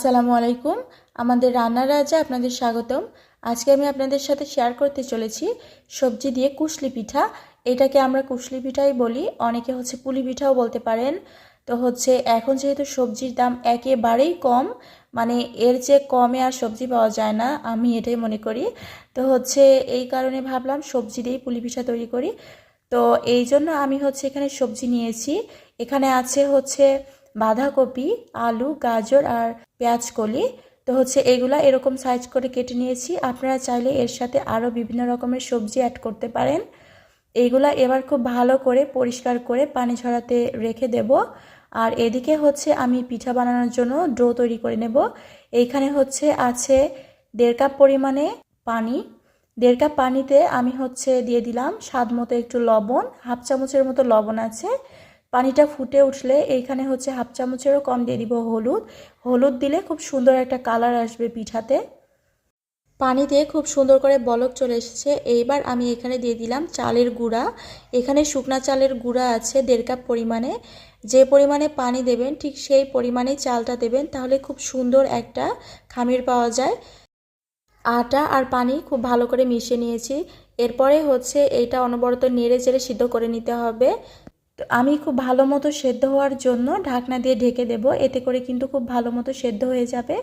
আসসালামু আলাইকুম। আমাদের রান্নার রাজা আপনাদের স্বাগতম। আজকে আমি আপনাদের সাথে শেয়ার করতে চলেছি সবজি দিয়ে কুশলি পিঠা। এটাকে আমরা কুশলি পিঠাই বলি। অনেকে হচ্ছে পুলি পিঠাও বলতে পারেন। তো হচ্ছে এখন যেহেতু সবজির দাম একেবারেই কম মানে এর যে কমে আর সবজি পাওয়া যায় না, আমি এটাই মনে করি। তো হচ্ছে এই কারণে ভাবলাম সবজি দিয়েই পুলি পিঠা তৈরি করি। তো এই জন্য আমি হচ্ছে এখানে সবজি নিয়েছি। এখানে আছে হচ্ছে বাঁধাকপি, আলু, গাজর আর পেঁয়াজ কলি তো হচ্ছে এগুলা এরকম সাইজ করে কেটে নিয়েছি। আপনারা চাইলে এর সাথে আরও বিভিন্ন রকমের সবজি অ্যাড করতে পারেন। এইগুলা এবার খুব ভালো করে পরিষ্কার করে পানি ঝরাতে রেখে দেব। আর এদিকে হচ্ছে আমি পিঠা বানানোর জন্য ডো তৈরি করে নেব। এইখানে হচ্ছে আছে দেড় কাপ পরিমাণে পানি। দেড় কাপ পানিতে আমি হচ্ছে দিয়ে দিলাম স্বাদ মতো একটু লবণ। হাফ চামচের মতো লবণ আছে। পানিটা ফুটে উঠলে এইখানে হচ্ছে হাফ চামচেরও কম দিয়ে দিব হলুদ। হলুদ দিলে খুব সুন্দর একটা কালার আসবে পিঠাতে। পানি দিয়ে খুব সুন্দর করে বলক চলে এসেছে। এইবার আমি এখানে দিয়ে দিলাম চালের গুঁড়া। এখানে শুকনা চালের গুঁড়া আছে দেড় কাপ পরিমাণে। যে পরিমাণে পানি দেবেন ঠিক সেই পরিমাণেই চালটা দেবেন তাহলে খুব সুন্দর একটা খামির পাওয়া যায়। আটা আর পানি খুব ভালো করে মিশিয়ে নিয়েছি। এরপরে হচ্ছে এইটা অনবরত নেড়ে চেড়ে সিদ্ধ করে নিতে হবে। তো আমি খুব ভালো মতো সেদ্ধ হওয়ার জন্য ঢাকনা দিয়ে ঢেকে দেব। এতে করে কিন্তু খুব ভালো মতো সেদ্ধ হয়ে যাবে।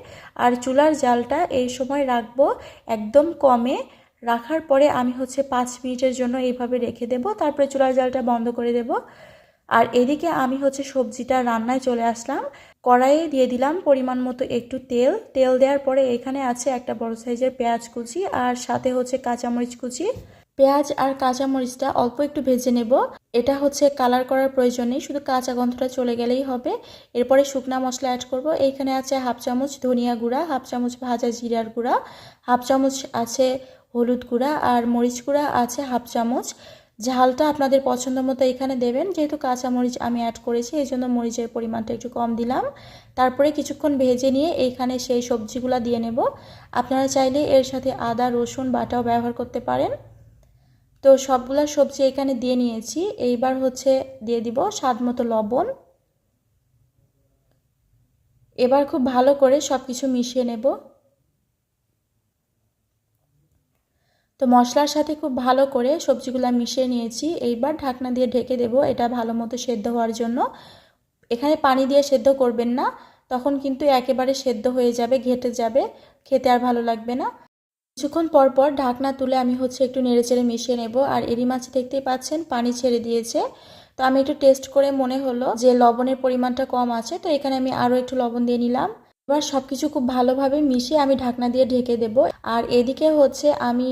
আর চুলার জালটা এই সময় রাখব একদম কমে। রাখার পরে আমি হচ্ছে পাঁচ মিনিটের জন্য এইভাবে রেখে দেব। তারপরে চুলার জালটা বন্ধ করে দেব। আর এদিকে আমি হচ্ছে সবজিটা রান্নায় চলে আসলাম। কড়াইয়ে দিয়ে দিলাম পরিমাণ মতো একটু তেল। তেল দেওয়ার পরে এখানে আছে একটা বড় সাইজের পেঁয়াজ কুচি আর সাথে হচ্ছে কাঁচামরিচ কুচি। পেঁয়াজ আর কাঁচামরিচটা অল্প একটু ভেজে নেব। এটা হচ্ছে কালার করার প্রয়োজন নেই শুধু কাঁচা গন্ধটা চলে গেলেই হবে। এরপরে শুকনা মশলা অ্যাড করব। এইখানে আছে হাফ চামচ ধনিয়া গুঁড়া, হাফ চামচ ভাজা জিরার গুঁড়া, হাফ চামচ আছে হলুদ গুঁড়া আর মরিচ গুঁড়া আছে হাফ চামচ। ঝালটা আপনাদের পছন্দ মতো এখানে দেবেন। যেহেতু কাঁচা মরিচ আমি অ্যাড করেছি এই জন্য মরিচের পরিমাণটা একটু কম দিলাম। তারপরে কিছুক্ষণ ভেজে নিয়ে এইখানে সেই সবজিগুলা দিয়ে নেব। আপনারা চাইলে এর সাথে আদা, রসুন, বাটাও ব্যবহার করতে পারেন। তো সবগুলা সবজি এখানে দিয়ে নিয়েছি। এইবার হচ্ছে দিয়ে দিব স্বাদ মতো লবণ। এবার খুব ভালো করে সব কিছু মিশিয়ে নেব। তো মশলার সাথে খুব ভালো করে সবজিগুলো মিশিয়ে নিয়েছি। এইবার ঢাকনা দিয়ে ঢেকে দেব এটা ভালো মতো সেদ্ধ হওয়ার জন্য। এখানে পানি দিয়ে সেদ্ধ করবেন না, তখন কিন্তু একেবারে সেদ্ধ হয়ে যাবে, ঘেটে যাবে। খেতে আর ভালো লাগবে না। কিছুক্ষণ পর পর ঢাকনা তুলে আমি হচ্ছে একটু নেড়ে চেড়ে মিশিয়ে নেব, আর এরি মাছ দেখতেই পাচ্ছেন পানি ছেড়ে দিয়েছে। তো আমি একটু টেস্ট করে মনে হলো যে লবণের পরিমাণটা কম আছে, তো এখানে আমি আরও একটু লবণ দিয়ে নিলাম। এবার সব কিছু খুব ভালোভাবে মিশিয়ে আমি ঢাকনা দিয়ে ঢেকে দেব। আর এদিকে হচ্ছে আমি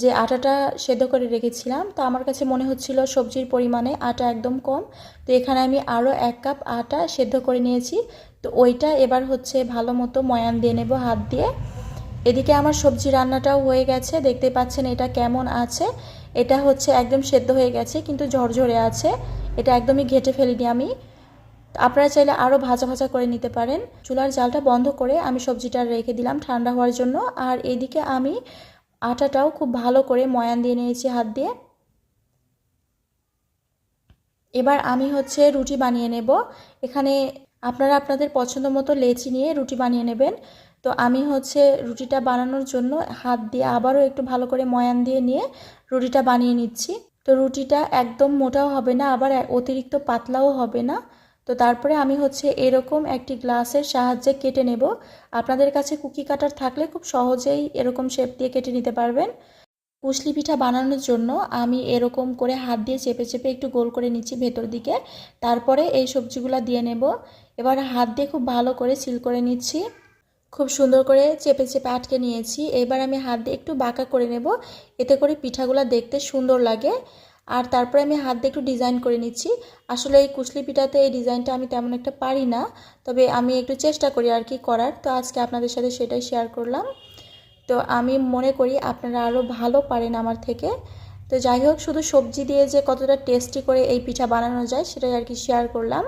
যে আটাটা সেদ্ধ করে রেখেছিলাম, তো আমার কাছে মনে হচ্ছিল সবজির পরিমাণে আটা একদম কম। তো এখানে আমি আরও এক কাপ আটা সেদ্ধ করে নিয়েছি। তো ওইটা এবার হচ্ছে ভালো মতো ময়ান দিয়ে নেব হাত দিয়ে। এদিকে আমার সবজি রান্নাটাও হয়ে গেছে। দেখতে পাচ্ছেন এটা কেমন আছে। এটা হচ্ছে একদম সেদ্ধ হয়ে গেছে, কিন্তু ঝরঝরে আছে। এটা একদমই ঘেটে ফেলিনি আমি। আপনারা চাইলে আরও ভাজা ভাজা করে নিতে পারেন। চুলার জালটা বন্ধ করে আমি সবজিটা রেখে দিলাম ঠান্ডা হওয়ার জন্য। আর এদিকে আমি আটাটাও খুব ভালো করে ময়ান দিয়ে নিয়েছি হাত দিয়ে। এবার আমি হচ্ছে রুটি বানিয়ে নেব। এখানে আপনারা আপনাদের পছন্দ মতো লেচি নিয়ে রুটি বানিয়ে নেবেন। তো আমি হচ্ছে রুটিটা বানানোর জন্য হাত দিয়ে আবারও একটু ভালো করে ময়ান দিয়ে নিয়ে রুটিটা বানিয়ে নিচ্ছি। তো রুটিটা একদম মোটাও হবে না, আবার অতিরিক্ত পাতলাও হবে না। তো তারপরে আমি হচ্ছে এরকম একটি গ্লাসের সাহায্যে কেটে নেব। আপনাদের কাছে কুকি কাটার থাকলে খুব সহজেই এরকম শেপ দিয়ে কেটে নিতে পারবেন। কুশলি পিঠা বানানোর জন্য আমি এরকম করে হাত দিয়ে চেপে চেপে একটু গোল করে নিচ্ছি ভেতর দিকে। তারপরে এই সবজিগুলো দিয়ে নেব। এবার হাত দিয়ে খুব ভালো করে সিল করে নিচ্ছি। খুব সুন্দর করে চেপে চেপে আটকে নিয়েছি। এবার আমি হাত দিয়ে একটু বাঁকা করে নেব। এতে করে পিঠাগুলো দেখতে সুন্দর লাগে। আর তারপরে আমি হাত দিয়ে একটু ডিজাইন করে নিচ্ছি। আসলে এই কুশলি পিঠাতে এই ডিজাইনটা আমি তেমন একটা পারি না। তবে আমি একটু চেষ্টা করি আর কি করার। তো আজকে আপনাদের সাথে সেটাই শেয়ার করলাম। তো আমি মনে করি আপনারা আরও ভালো পারেন আমার থেকে। তো যাই হোক, শুধু সবজি দিয়ে যে কতটা টেস্টি করে এই পিঠা বানানো যায়, সেটাই আর কি শেয়ার করলাম।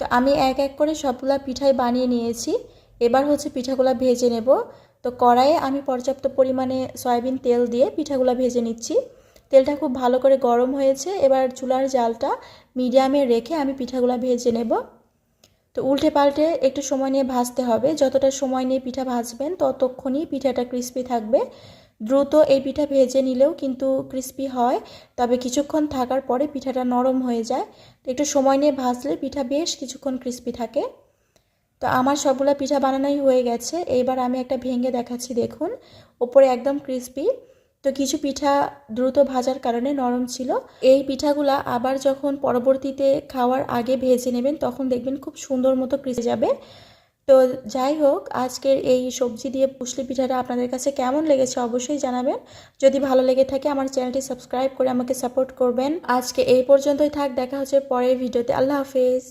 তো আমি এক এক করে সবগুলা পিঠাই বানিয়ে নিয়েছি। এবার হচ্ছে পিঠাগুলো ভেজে নেব। তো কড়াইয়ে আমি পর্যাপ্ত পরিমাণে সয়াবিন তেল দিয়ে পিঠাগুলো ভেজে নিচ্ছি। তেলটা খুব ভালো করে গরম হয়েছে, এবার চুলার জালটা মিডিয়ামে রেখে আমি পিঠাগুলো ভেজে নেব। তো উল্টে পাল্টে একটু সময় নিয়ে ভাজতে হবে। যতটা সময় নিয়ে পিঠা ভাজবেন, ততক্ষণই পিঠাটা ক্রিস্পি থাকবে। দ্রুত এই পিঠা ভেজে নিলেও কিন্তু ক্রিস্পি হয়, তবে কিছুক্ষণ থাকার পরে পিঠাটা নরম হয়ে যায়। তো একটু সময় নিয়ে ভাজলে পিঠা বেশ কিছুক্ষণ ক্রিস্পি থাকে। তো আমার সবগুলো পিঠা বানানোই হয়ে গেছে। এইবার আমি একটা ভেঙে দেখাচ্ছি, দেখুন। ওপরে একদম ক্রিস্পি তো কিছু পিঠা দ্রুত ভাজার কারণে নরম ছিল। এই পিঠাগুলা আবার যখন পরবর্তীতে খাওয়ার আগে ভেজে নেবেন, তখন দেখবেন খুব সুন্দর মতো ক্রিসে যাবে। তো যাই হোক, আজকের এই সবজি দিয়ে পুষলি পিঠাটা আপনাদের কাছে কেমন লেগেছে অবশ্যই জানাবেন। যদি ভালো লেগে থাকে, আমার চ্যানেলটি সাবস্ক্রাইব করে আমাকে সাপোর্ট করবেন। আজকে এই পর্যন্তই থাক, দেখা হচ্ছে পরের ভিডিওতে। আল্লাহ হাফেজ।